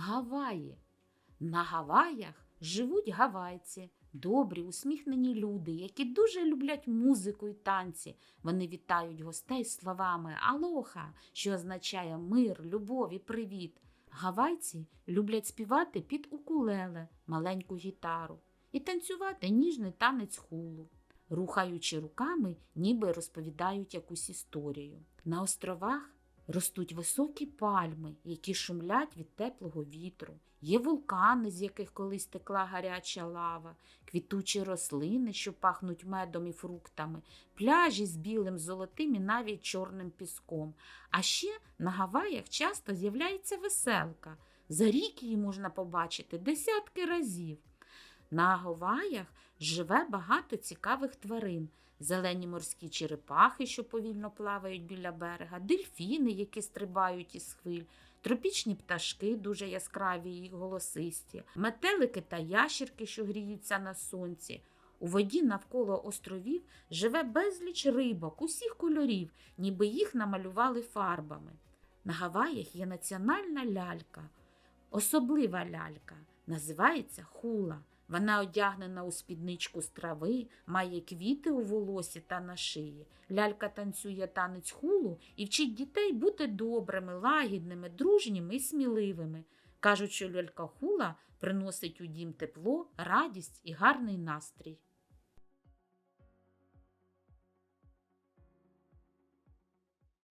Гаваї. На Гаваях живуть гавайці, добрі, усміхнені люди, які дуже люблять музику і танці. Вони вітають гостей словами Алоха, що означає мир, любов і привіт. Гавайці люблять співати під укулеле, маленьку гітару і танцювати ніжний танець хулу, рухаючи руками, ніби розповідають якусь історію. На островах ростуть високі пальми, які шумлять від теплого вітру. Є вулкани, з яких колись текла гаряча лава, квітучі рослини, що пахнуть медом і фруктами, пляжі з білим, золотим і навіть чорним піском. А ще на Гаваях часто з'являється веселка. За рік її можна побачити десятки разів. На Гаваях живе багато цікавих тварин. Зелені морські черепахи, що повільно плавають біля берега, дельфіни, які стрибають із хвиль, тропічні пташки, дуже яскраві і голосисті, метелики та ящірки, що гріються на сонці. У воді навколо островів живе безліч рибок усіх кольорів, ніби їх намалювали фарбами. На Гаваях є національна лялька, особлива лялька, називається хула. Вона одягнена у спідничку з трави, має квіти у волосі та на шиї. Лялька танцює танець хулу і вчить дітей бути добрими, лагідними, дружніми і сміливими. Кажуть, що лялька хула приносить у дім тепло, радість і гарний настрій.